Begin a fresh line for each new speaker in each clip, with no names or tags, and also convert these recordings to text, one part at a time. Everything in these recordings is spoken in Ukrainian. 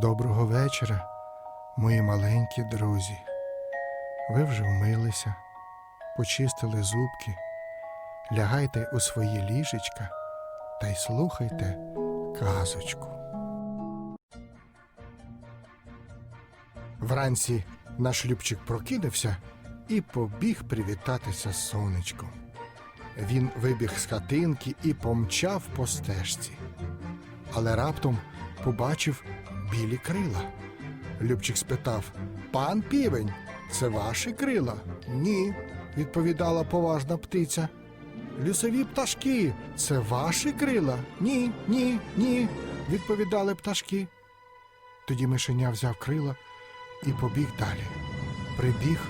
Доброго вечора, мої маленькі друзі. Ви вже вмилися, почистили зубки, лягайте у свої ліжечка та й слухайте казочку. Вранці наш Любчик прокинувся і побіг привітатися з сонечком. Він вибіг з хатинки і помчав по стежці. Але раптом побачив білі крила. Любчик спитав: Пан півень, це ваші крила? Ні, відповідала поважна птиця. Лісові пташки, це ваші крила? Ні, ні, ні, відповідали пташки. Тоді мишеня взяв крила і побіг далі. Прибіг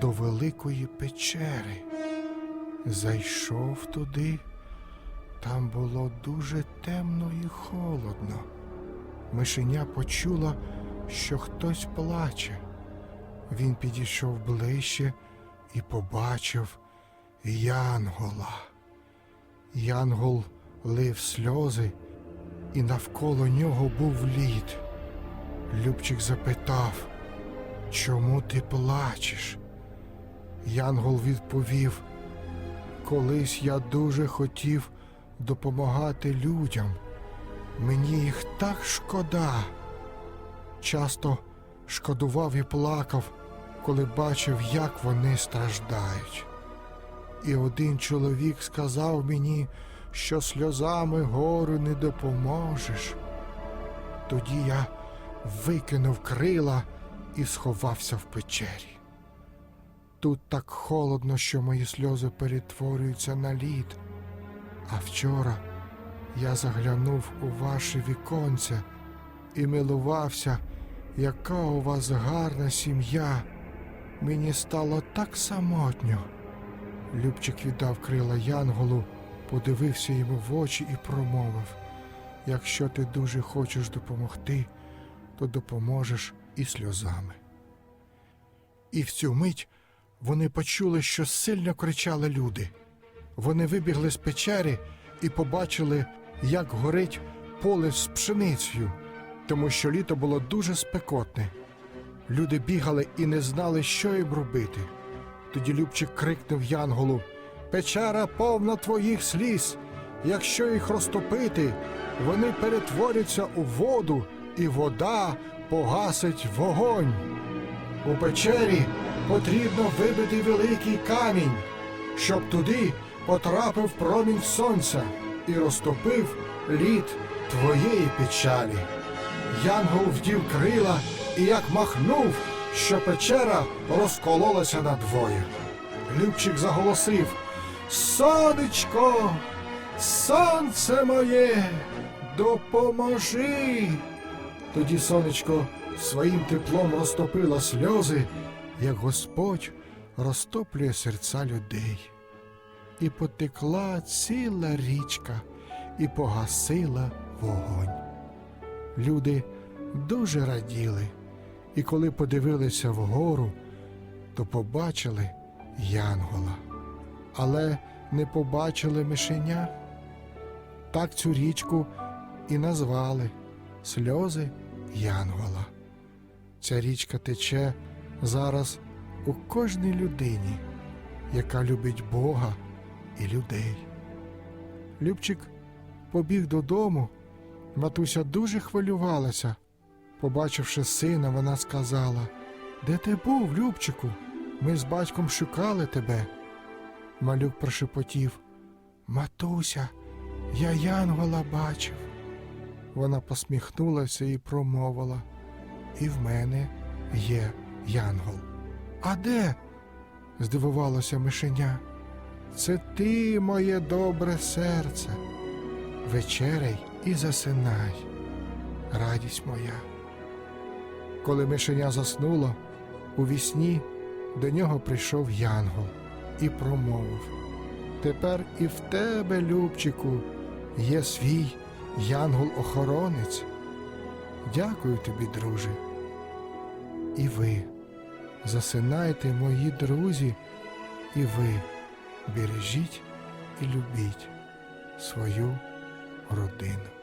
до великої печери. Зайшов туди. Там було дуже темно і холодно. Мишеня почула, що хтось плаче. Він підійшов ближче і побачив Янгола. Янгол лив сльози, і навколо нього був лід. Любчик запитав, чому ти плачеш? Янгол відповів, колись я дуже хотів допомагати людям. Мені їх так шкода. Часто шкодував і плакав, коли бачив, як вони страждають. І один чоловік сказав мені, що сльозами гору не допоможеш. Тоді я викинув крила і сховався в печері. Тут так холодно, що мої сльози перетворюються на лід. А вчора я заглянув у ваше віконце і милувався, яка у вас гарна сім'я. Мені стало так самотньо. Любчик віддав крила Янголу, подивився йому в очі і промовив: якщо ти дуже хочеш допомогти, то допоможеш і сльозами. І в цю мить вони почули, що сильно кричали люди. Вони вибігли з печери і побачили, як горить поле з пшеницею, тому що літо було дуже спекотне. Люди бігали і не знали, що їм робити. Тоді Любчик крикнув Янголу Печера повна твоїх сліз. Якщо їх розтопити, вони перетворяться у воду, і вода погасить вогонь. У печері потрібно вибити великий камінь, щоб туди потрапив промінь сонця і розтопив лід твоєї печалі. Янгол вдів крила і як махнув, що печера розкололася надвоє. Любчик заголосив Сонечко, сонце моє, допоможи. Тоді сонечко своїм теплом розтопило сльози, як Господь розтоплює серця людей. І потекла ціла річка, і погасила вогонь. Люди дуже раділи, і коли подивилися вгору, то побачили Янгола, але не побачили мишеня. Так цю річку і назвали сльози Янгола. Ця річка тече зараз у кожній людині, яка любить Бога і людей. Любчик побіг додому. Матуся дуже хвилювалася. Побачивши сина, вона сказала: Де ти був, Любчику? Ми з батьком шукали тебе. Малюк прошепотів Матуся, я Янгола бачив. Вона посміхнулася і промовила І в мене є Янгол. А де? здивувалося мишеня. Це ти, моє добре серце. Вечеряй і засинай, радість моя. Коли мишеня заснуло, у вісні до нього прийшов Янгол і промовив Тепер і в тебе, Любчику, є свій Янгол-охоронець. Дякую тобі, друже. І ви засинайте, мої друзі, і ви бережіть і любіть свою родину.